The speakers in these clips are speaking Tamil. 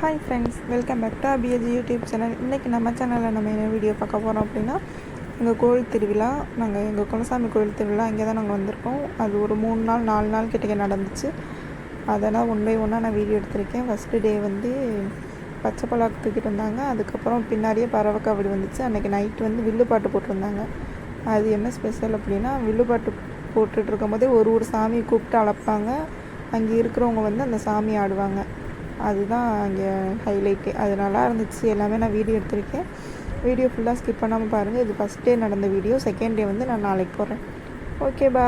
Hi friends welcome back to அபிஎஜி YouTube channel இன்றைக்கி நம்ம சேனலில் நம்ம என்ன வீடியோ பார்க்க போகிறோம் அப்படின்னா எங்கள் கோவில் திருவிழா. நாங்கள் எங்கள் குலசாமி கோவில் திருவிழா இங்கே தான் நாங்கள் வந்திருக்கோம். அது ஒரு மூணு நாள் நாலு நாள் கிட்டே நடந்துச்சு. அதெல்லாம் ஒன் பை ஒன்னாக நான் வீடியோ எடுத்திருக்கேன். ஃபஸ்ட்டு டே வந்து பச்சை பலாக்கு தூக்கிட்டு வந்தாங்க. அதுக்கப்புறம் பின்னாடியே பறவை காவடி வந்துச்சு. அன்றைக்கி நைட்டு வந்து வில்லுப்பாட்டு போட்டிருந்தாங்க. அது என்ன ஸ்பெஷல் அப்படின்னா வில்லுப்பாட்டு போட்டுட்ருக்கும் இருக்கும்போதே ஒரு ஒரு சாமியை கூப்பிட்டு அழைப்பாங்க. அங்கே இருக்கிறவங்க வந்து அந்த சாமி ஆடுவாங்க. அதுதான் அங்கே ஹைலைட்டு அது நல்லா இருந்துச்சு. எல்லாமே நான் வீடியோ எடுத்திருக்கேன். வீடியோ ஃபுல்லாக ஸ்கிப் பண்ணாமல் பாருங்கள் இது ஃபஸ்ட் டே நடந்த வீடியோ செகண்ட் டே வந்து நான் நாளைக்கு போகிறேன் ஓகே பா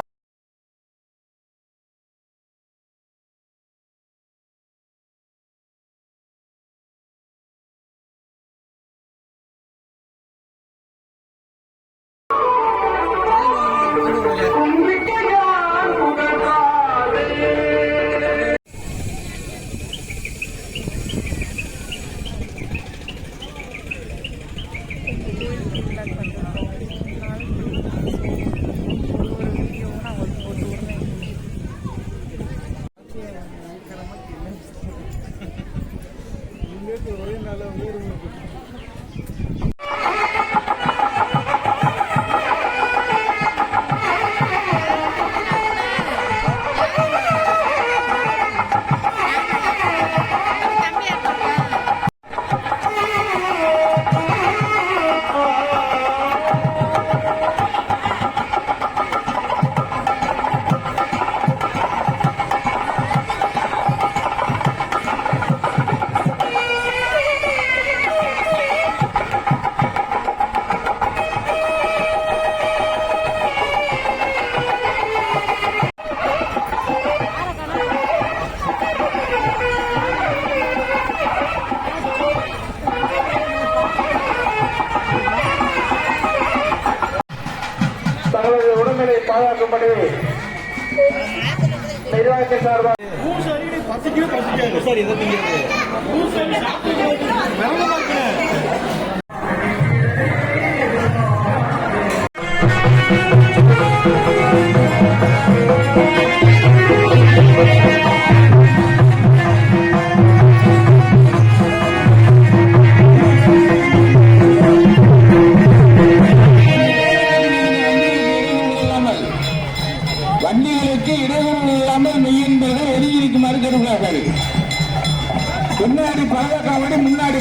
தங்களது பாதுகாக்கும்படி நிர்வாகத்தின் சார்பாக சார் எதை திங்கிறது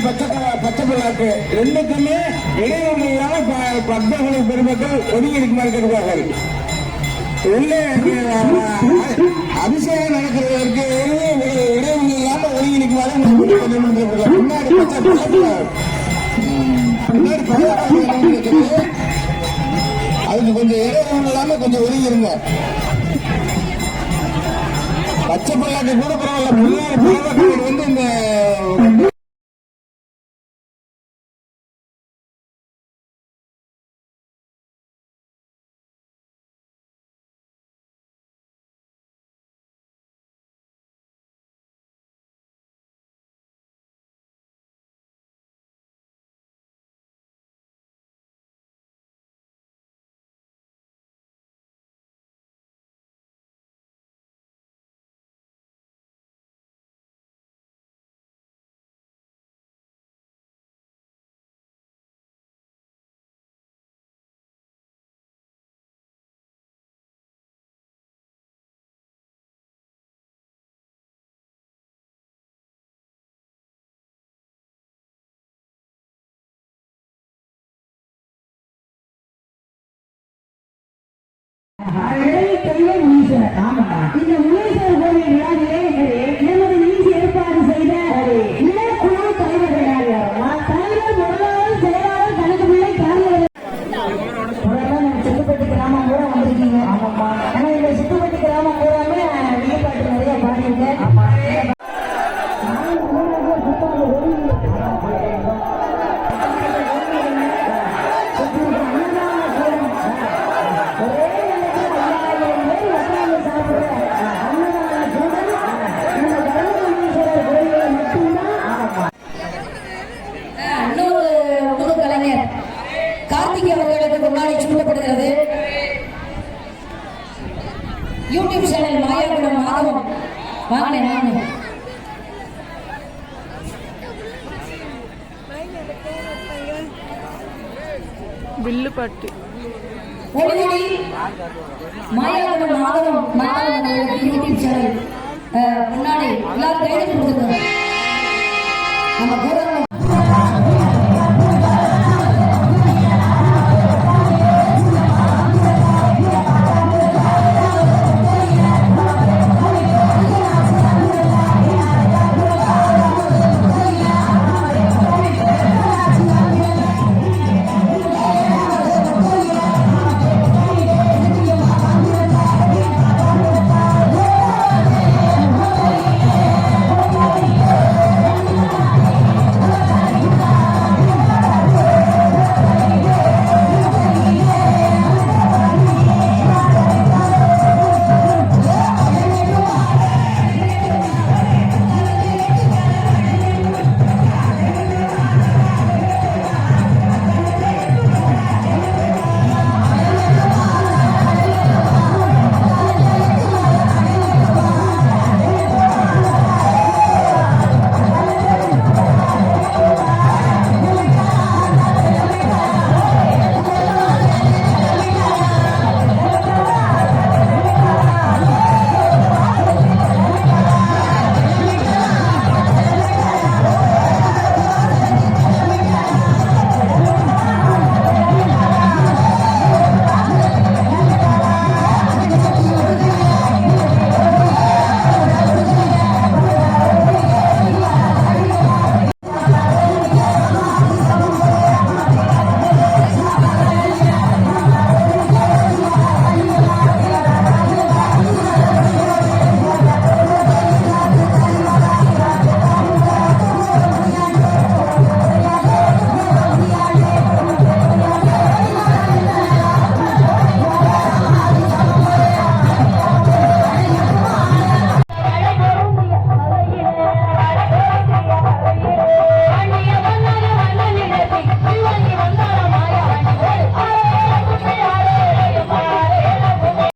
பச்சை க- பச்சை பிள்ளாக்கு ரெண்டுக்குமே இடைவெளி இல்லாமல் ப- பக்தர்கள் பெருமக்கள் ஒதுங்கி இருக்குமாறு கேட்டுள்ளார்கள் உள்ளே அஹ், அபிஷேகம் நடக்கிறதற்கு இடைவெளி இல்லாமல் ஒதுங்கி இருக்குமாறு உங்களுக்கு பச்சை பிள்ளை பின்னாடி பழக்காவடி இருக்குது அதுக்கு கொஞ்சம் இடைவெளி இல்லாம கொஞ்சம் ஒதுங்கிருங்க பச்சை பல்லாக்கு கூட பரவாயில்ல. முன்னாடி பழவக்காரர் வந்து இந்த இந்த முனீஸ்வரர் யூடியூப் சேனல் மாயா கூட மாதவன் வாங்கினேன் வாங்கினேன் வில்லு பாட்டு. Mayavaram Madhavan Madhavan YouTube channel. முன்னாடி எல்லாரும் கைது கொடுத்துருக்கோம் நம்ம கோதரம்